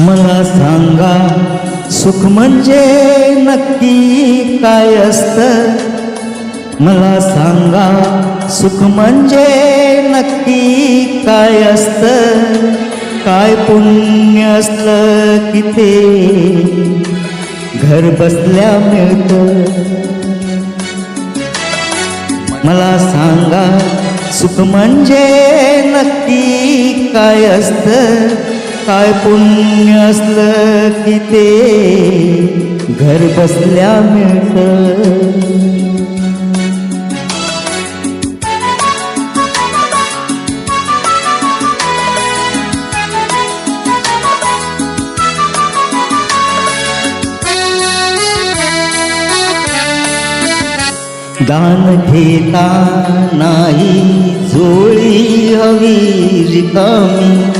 मला सांगा सुख म्हणजे नक्की काय असतं? मला सांगा सुख म्हणजे नक्की काय असतं? काय पुण्य असलं की ते घर बसल्या मिळतं. मला सांगा सुख म्हणजे नक्की काय असतं? काय पुण्य असलं की ते घर बसल्या मिळतं. दान घेता नाही जोळी हवी रिकामी.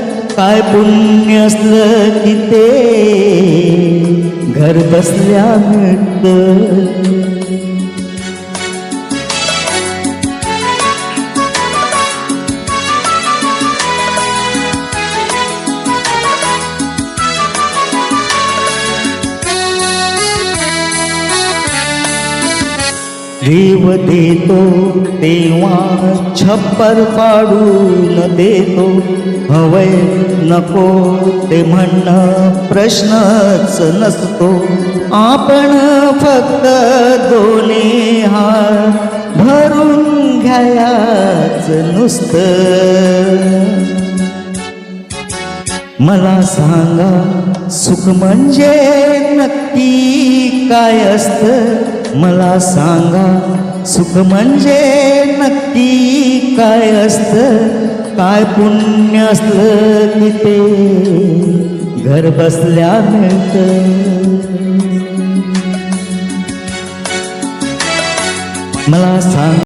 काय पुण्य असलं की ते? घर बसल्या मिळतं. जीव देतो तेव्हा छप्पर पाडून देतो. हवय नको ते म्हणणं प्रश्नच नसतो. आपण फक्त दोन्ही हात भरून घ्यायाच नुसतं. मला सांगा सुख म्हणजे नक्की काय असतं? मला सांगा सुख म्हणजे नक्की काय असतं? काय पुण्य असलं की ते? घर बसल्या मिळतं. मला सांग